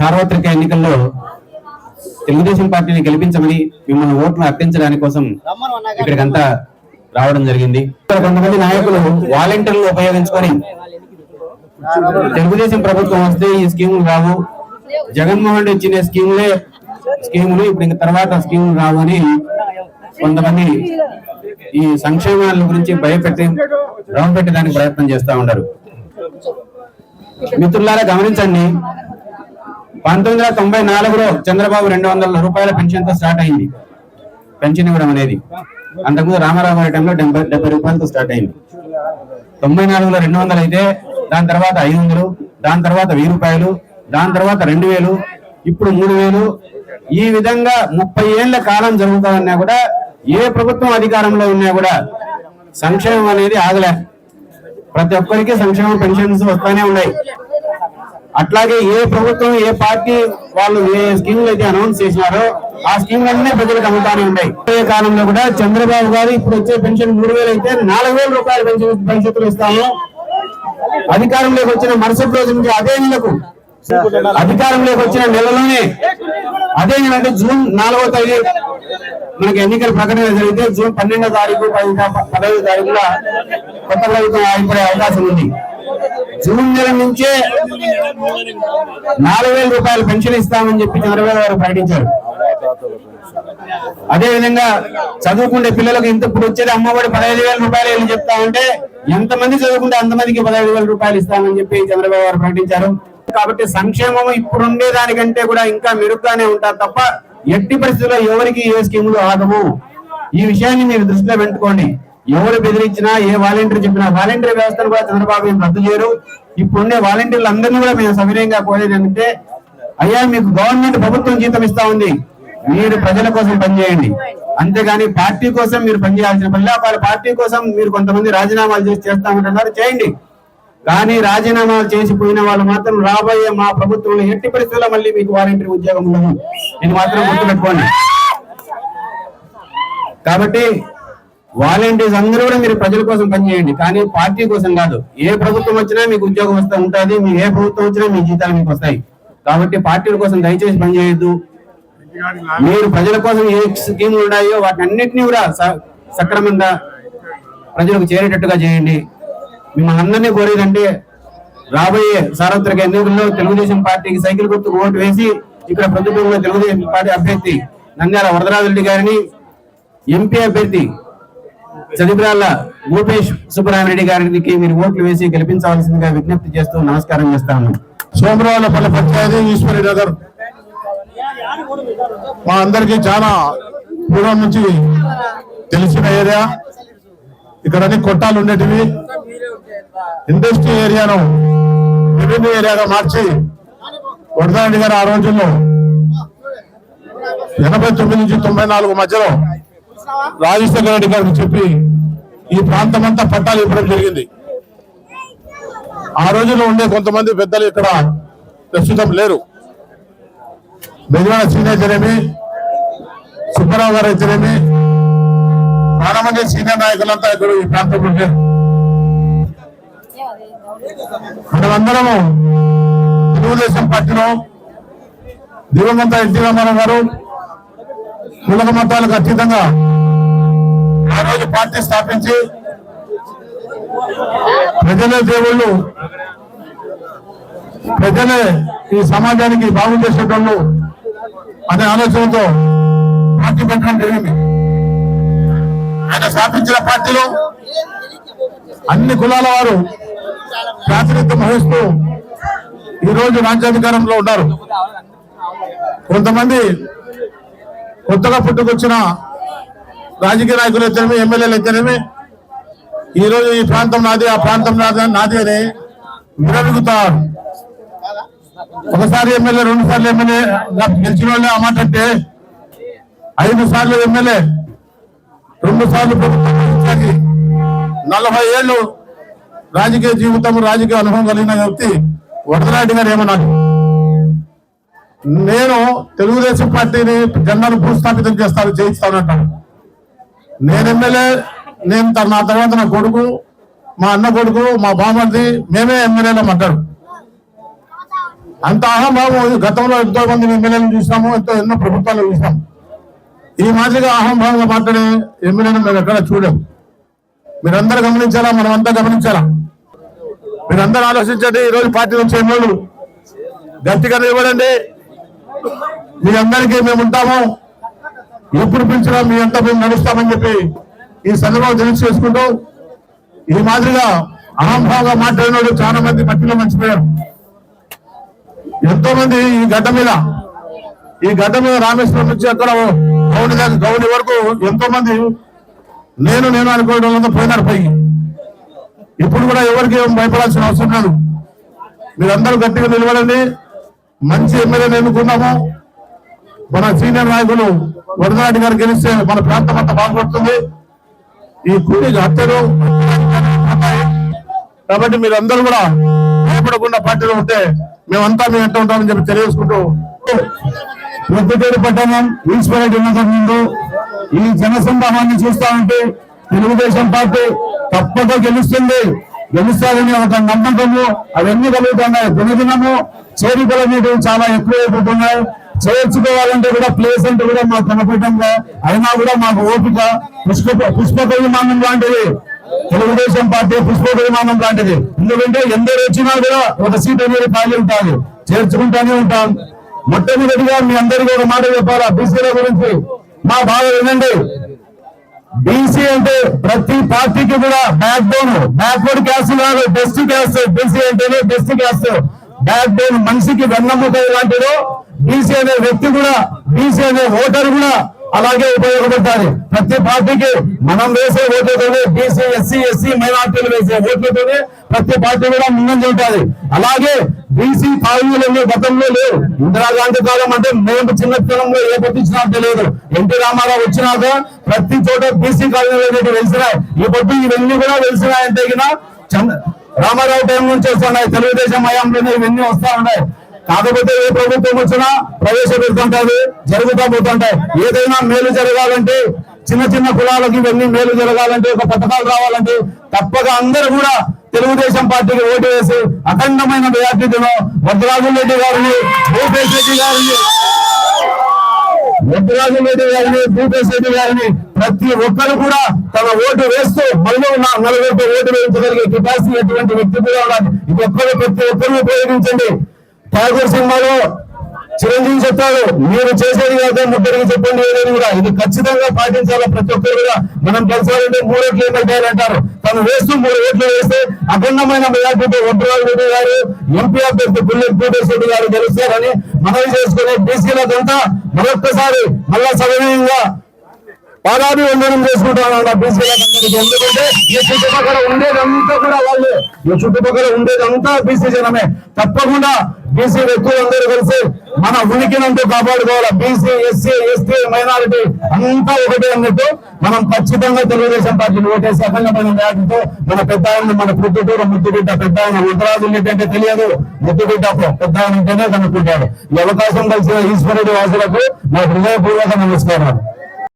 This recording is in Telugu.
సార్వత్రిక ఎన్నికల్లో తెలుగుదేశం పార్టీని గెలిపించమని మిమ్మల్ని ఓట్లు అర్పించడానికి కోసం ఇక్కడికంతా రావడం జరిగింది. కొంతమంది నాయకులు వాలంటీర్లు ఉపయోగించుకొని తెలుగుదేశం ప్రభుత్వం వస్తే ఈ స్కీములు రావు. జగన్మోహన్ రెడ్డి ఇచ్చిన స్కీములే స్కీములు ఇప్పుడు ఇంక తర్వాత స్కీములు రావు అని కొంతమంది ఈ సంక్షేమాల గురించి భయపెట్టి భ్రమ పెట్టడానికి ప్రయత్నం చేస్తా ఉన్నారు. మిత్రులారా గమనించండి. పంతొమ్మిది వందల తొంభై నాలుగులో చంద్రబాబు రెండు వందల రూపాయల పెన్షన్తో స్టార్ట్ అయింది. పెన్షన్ ఇవ్వడం అనేది. అంతకుముందు రామారావు గారి టైంలో డెబ్బై డెబ్బై రూపాయలతో స్టార్ట్ అయింది. తొంభై నాలుగులో రెండు వందలు అయితే దాని తర్వాత ఐదు వందలు దాని తర్వాత వెయ్యి రూపాయలు దాని తర్వాత రెండు వేలు ఇప్పుడు మూడు వేలు. ఈ విధంగా ముప్పై ఏళ్ళ కాలం జరుగుతా ఉన్నా కూడా ఏ ప్రభుత్వం అధికారంలో ఉన్నా కూడా సంక్షేమం అనేది ఆగలే. ప్రతి ఒక్కరికి సంక్షేమ పెన్షన్స్ వస్తూనే ఉన్నాయి. అట్లాగే ఏ ప్రభుత్వం ఏ పార్టీ వాళ్ళు ఏ స్కీమ్లు అయితే అనౌన్స్ చేసినారో ఆ స్కీమ్లన్నీ ప్రజలకు అమ్ముతానే ఉన్నాయి. ఏ కాలంలో కూడా చంద్రబాబు గారు ఇప్పుడు వచ్చే పెన్షన్ మూడు వేలు అయితే నాలుగు వేల రూపాయల పెన్షన్ భవిష్యత్తులో ఇస్తాము. అధికారంలోకి వచ్చిన మరుసటి రోజు నుంచి అదే నెలకు అధికారంలోకి వచ్చిన నెలలోనే అదే నెల అంటే జూన్ నాలుగో తేదీ మనకి ఎన్నికల ప్రకటన జరిగితే జూన్ పన్నెండో తారీఖు పదహైదు తారీఖున కొత్త ప్రభుత్వం అయిపోయే అవకాశం ఉంది. జూన్ నెల నుంచే నాలుగు వేల రూపాయలు పెన్షన్ ఇస్తామని చెప్పి చంద్రబాబు గారు ప్రకటించారు. అదే విధంగా చదువుకుంటే పిల్లలకు ఇంత ఇప్పుడు వచ్చేది అమ్మఒడి పదహైదు వేల రూపాయలు అని చెప్తా ఉంటే ఎంతమంది చదువుకుంటే అంతమందికి పదహైదు వేల రూపాయలు ఇస్తామని చెప్పి చంద్రబాబు గారు ప్రకటించారు. కాబట్టి సంక్షేమం ఇప్పుడుండే దానికంటే కూడా ఇంకా మెరుగ్గానే ఉంటారు తప్ప ఎట్టి పరిస్థితుల్లో ఎవరికి ఏ స్కీములు ఆగము ఈ విషయాన్ని మీరు దృష్టిలో పెట్టుకోండి. ఎవరు బెదిరించినా ఏ వాలంటీర్ చెప్పినా వాలంటీర్ వ్యవస్థను కూడా చంద్రబాబు ఏం రద్దు చేయరు ఇప్పుడుండే వాలంటీర్లు అందరినీ కూడా మేము సవినయంగా కోరేది ఏంటంటే అయ్యా మీకు గవర్నమెంట్ ప్రభుత్వం జీతం ఇస్తా ఉంది. మీరు ప్రజల కోసం పనిచేయండి. అంతేగాని పార్టీ కోసం మీరు పనిచేయాల్సిన పని వాళ్ళ పార్టీ కోసం మీరు కొంతమంది రాజీనామాలు చేసి చేస్తామంటున్నారు. చేయండి. కానీ రాజీనామాలు చేసి పోయిన వాళ్ళు మాత్రం రాబోయే మా ప్రభుత్వంలో ఎట్టి పరిస్థితుల్లో మళ్ళీ మీకు వారంటీ ఉద్యోగం ఉండదు. నేను మాత్రం గుర్తుపెట్టుకోండి. కాబట్టి వాలంటీర్స్ అందరూ కూడా మీరు ప్రజల కోసం పనిచేయండి. కానీ పార్టీ కోసం కాదు. ఏ ప్రభుత్వం వచ్చినా మీకు ఉద్యోగం వస్తూ ఉంటుంది మీ ఏ ప్రభుత్వం వచ్చినా మీ జీతాలు మీకు వస్తాయి. కాబట్టి పార్టీల కోసం దయచేసి పనిచేయద్దు. మీరు ప్రజల కోసం ఏ స్కీములు ఉన్నాయో వాటిని అన్నింటినీ కూడా స- సక్రమంగా ప్రజలకు చేరేటట్టుగా చేయండి. మిమ్మల్ని అందరినీ కోరేదంటే రాబోయే సార్వత్రిక ఎన్నికల్లో తెలుగుదేశం పార్టీకి సైకిల్ గుర్తుకు ఓటు వేసి ఇక్కడ ప్రభుత్వంలో తెలుగుదేశం పార్టీ అభ్యర్థి నంద్యాల వరదరాజరెడ్డి గారిని ఎంపీ అభ్యర్థి చదివిరాళ్ళ భూపేష్ సుబ్బరామరెడ్డి గారికి మీరు ఓట్లు వేసి గెలిపించవలసిందిగా విజ్ఞప్తి చేస్తూ నమస్కారం చేస్తాను సోమరావులపల్లి పంచాయతీ ఈశ్వరి నగర్. మా అందరికి చాలా పూర్వం నుంచి తెలిసిన ఏరియా. ఇక్కడ అన్ని కొట్టాలు ఉండేటివి. ఇండస్ట్రీ ఏరియాను రెవెన్యూ ఏరియాగా మార్చి వడదారెడ్డి గారు ఆ రోజుల్లో ఎనభై తొమ్మిది నుంచి తొంభై నాలుగు మధ్యలో రాజశేఖర రెడ్డి గారికి చెప్పి ఈ ప్రాంతం అంతా పట్టాలు ఇవ్వడం జరిగింది. ఆ రోజుల్లో ఉండే కొంతమంది పెద్దలు ఇక్కడ ప్రస్తుతం లేరు. బెజవాడ సీనియర్జనేమి సుబ్బారావు గారు అయితేనేమి చాలా మంది సీనియర్ నాయకులంతా ఇక్కడ ఈ ప్రాంతంలో లేరు మనమందరము తెలుగుదేశం పార్టీలో దివంగత ఎన్టీ రామారావు గారు కులక మతాలకు అతీతంగా ఆ రోజు పార్టీ స్థాపించి ప్రజలే దేవుళ్ళు ప్రజలే ఈ సమాజానికి బాగు చేసేటోళ్ళు అనే ఆలోచనతో పార్టీ పెట్టడం జరిగింది. ఆయన స్థాపించిన పార్టీలో అన్ని కులాల వారు ప్రాతినిధ్యం వహిస్తూ ఈ రోజు రాజ్యాధికారంలో ఉన్నారు. కొంతమంది కొత్తగా పుట్టుకొచ్చిన రాజకీయ నాయకులు అయితేనేమి ఎమ్మెల్యేలు అయితేనేమి ఈ రోజు ఈ ప్రాంతం నాది ఆ ప్రాంతం నాది నాది అని విరమిగుతారు ఒకసారి ఎమ్మెల్యే రెండు సార్లు ఎమ్మెల్యే గెలిచిన వాళ్ళే ఆ మాట అంటే ఐదు సార్లు ఎమ్మెల్యే రెండు సార్లు ప్రభుత్వం నలభై ఏళ్ళు రాజకీయ జీవితం రాజకీయ అనుభవం కలిగిన వ్యక్తి వరదరాయుడు గారు ఏమన్నాడు? నేను తెలుగుదేశం పార్టీని జెండాను భూస్థాపితం చేస్తాను జయిస్తానంటాను నేను ఎమ్మెల్యే నేను నా తర్వాత నా కొడుకు మా అన్న కొడుకు మా బామ్మది మేమే ఎమ్మెల్యేలం అంటాడు. అంత అహంభావం గతంలో ఎంతో మంది ఎమ్మెల్యేలు చూసినాము ఎంతో ఎన్నో ప్రభుత్వాలు చూసాము ఈ మాదిరిగా అహంభావంగా మాట్లాడే ఎమ్మెల్యేను మేము ఎక్కడ చూడము మీరందరూ గమనించాలా? మనం అంతా గమనించాలా? మీరందరూ ఆలోచించండి ఈ రోజు పార్టీ నుంచి ఎన్నోళ్ళు గట్టిగా నిలబడండి. మీ అందరికీ మేము ఉంటాము. ఎప్పుడు పిలిచినా మీ అంతా మేము నడుస్తామని చెప్పి ఈ సందర్భంగా తెలిసి చేసుకుంటూ ఈ మాదిరిగా అహంభావంగా మాట్లాడిన వాళ్ళు చాలా మంది మట్టిలో మర్చిపోయారు ఎంతో మంది ఈ గడ్డ మీద ఈ గడ్డ మీద రామేశ్వరం నుంచి అక్కడ గౌని దాకా గౌని వరకు ఎంతో మంది నేను నేను అనుకోవడం పోయినారు పైకి ఇప్పుడు కూడా ఎవరికి ఏం భయపడాల్సిన అవసరం లేదు. మీరందరూ గట్టిగా నిలబడండి. మంచి ఎమ్మెల్యేని ఎన్నుకున్నాము మన సీనియర్ నాయకులు వరదనాటి గారు గెలిస్తే మన ప్రాంతం అంతా బాగుపడుతుంది. ఈ కూలి హత్యలు కాబట్టి మీరందరూ కూడా భయపడకుండా పార్టీలో ఉంటే మేమంతా మేము ఎంత ఉంటామని చెప్పి తెలియజేసుకుంటూ ప్రొద్దుటూరు పట్టణం మున్సిపాలిటీ ఉన్నంత ముందు ఈ జనసందాహాన్ని చూస్తా ఉంటే తెలుగుదేశం పార్టీ తప్పక గెలుస్తుంది. గెలుస్తారని ఒక నమ్మకము అవన్నీ కలుగుతున్నాయి. దినదినము చేరికలు అనేవి చాలా ఎక్కువైపోతున్నాయి. చేర్చుకోవాలంటే కూడా ప్లేస్ అంటే కూడా మాకు కనపడంగా అయినా కూడా మాకు ఓపిక పుష్ప పుష్పక విమానం లాంటిది. తెలుగుదేశం పార్టీ పుష్పక విమానం లాంటిది. ఎందుకంటే ఎందరు వచ్చినా కూడా ఒక సీట్ అనేది ఖాళీ ఉంటుంది. చేర్చుకుంటానే ఉంటాం. మొట్టమొదటిగా మీ అందరికీ ఒక మాట చెప్పాలా? బీసీల గురించి మా బాధ వినండి బీసీ అంటే ప్రతి పార్టీకి కూడా బ్యాక్ బోన్ బ్యాక్వర్డ్ క్యాస్ట్ కాదు బెస్ట్ క్యాస్ట్ బీసీ అంటేనే బెస్ట్ క్యాస్ట్ బ్యాక్ బోన్ మనిషికి వెన్నముక ఇలాంటిదో బీసీ అనే వ్యక్తి కూడా బీసీ అనే ఓటర్ కూడా అలాగే ఉపయోగపడతారు. ప్రతి పార్టీకి మనం వేసే ఓట్లతోనే బీసీ ఎస్సీ ఎస్సీ మైనార్టీలు వేసే ఓట్లతోనే ప్రతి పార్టీ కూడా ముందంజ ఉంటుంది. అలాగే బీసీ కాలనీలు గతంలో లేవు. ఇందిరాగాంధీ కాలం అంటే మేము చిన్నతనంలో ఏ పట్టించినా తెలియదు ఎన్టీ రామారావు వచ్చినాక ప్రతి చోట బీసీ కాలనీలు వెలిసినాయి. ఈ పొద్దు ఇవన్నీ కూడా వెలిసినాయంటే రామారావు టైం నుంచి వస్తున్నాయి తెలుగుదేశం హయాంలోనే ఇవన్నీ వస్తా ఉన్నాయి. కాకపోతే ఏ ప్రభుత్వం వచ్చినా ప్రవేశపెడుతుంటది జరుగుతూ పోతుంటాయి. ఏదైనా మేలు జరగాలంటే చిన్న చిన్న కులాలకి ఇవన్నీ మేలు జరగాలంటే ఒక పథకాలు రావాలంటే తప్పక అందరూ కూడా తెలుగుదేశం పార్టీకి ఓటు వేసి అఖండమైన మెజార్టీతో భద్రాజుల రెడ్డి గారిని భూపేష్ రెడ్డి గారిని వద్రాజు రెడ్డి గారిని భూపేష్ రెడ్డి గారిని ప్రతి ఒక్కరు కూడా తన ఓటు వేస్తూ మళ్ళీ ఉన్న నలుగురితో ఓటు వేయించగలిగే కెపాసిటీ ఎటువంటి వ్యక్తి కూడా ఉండాలి. ఇది ఒక్కరు ప్రతి ఒక్కరు ఉపయోగించండి. ఠాగూర్ సినిమాలో చిరంజీవి చెప్పాడు మీరు చేసేది కాదు ముగ్గురికి చెప్పండి ఏదని కూడా. ఇది ఖచ్చితంగా పాటించాలి ప్రతి ఒక్కరు కూడా? మనం కలిసాలంటే మూడు ఓట్లు అంటారు. తను వేస్తూ మూడు ఓట్లు వేస్తే అఖండమైన మెజార్టీతో ఒడ్రాజు రెడ్డి గారు ఎంపీ అభ్యర్థి బుల్లెట్ కోటేశ్వరి గారు గెలుస్తారని మనవి చేసుకుని బీసీలకంతా మరొక్కసారి మళ్ళా సవినయంగా పాదాభి వందనం చేసుకుంటాను బీసీలందరికీ ఎందుకంటే ఈ చుట్టుపక్కల ఉండేదంతా కూడా వాళ్ళు. ఈ చుట్టుపక్కల ఉండేదంతా బీసీ జనమే. తప్పకుండా బీసీ వ్యక్తులందరూ కలిసి మన ఉనికినంటూ కాపాడుకోవాలి. బీసీ ఎస్సీ ఎస్టీ మైనారిటీ అంతా ఒకటే అన్నట్టు మనం ఖచ్చితంగా తెలుగుదేశం పార్టీని ఓటేసి అఖండమైన మన పెద్ద ఆయన మన పుట్టుటూరు ముద్దుబిడ్డ పెద్ద ఆయన ఉత్తరాజు ఏంటంటే తెలియదు. ముద్దుబిడ్డ పెద్ద ఆయన ఉంటేనే కనుక్కుంటాడు. ఈ అవకాశం కలిసిన ఈశ్వరుడి వాసులకు నా హృదయపూర్వక నమస్కారాలు.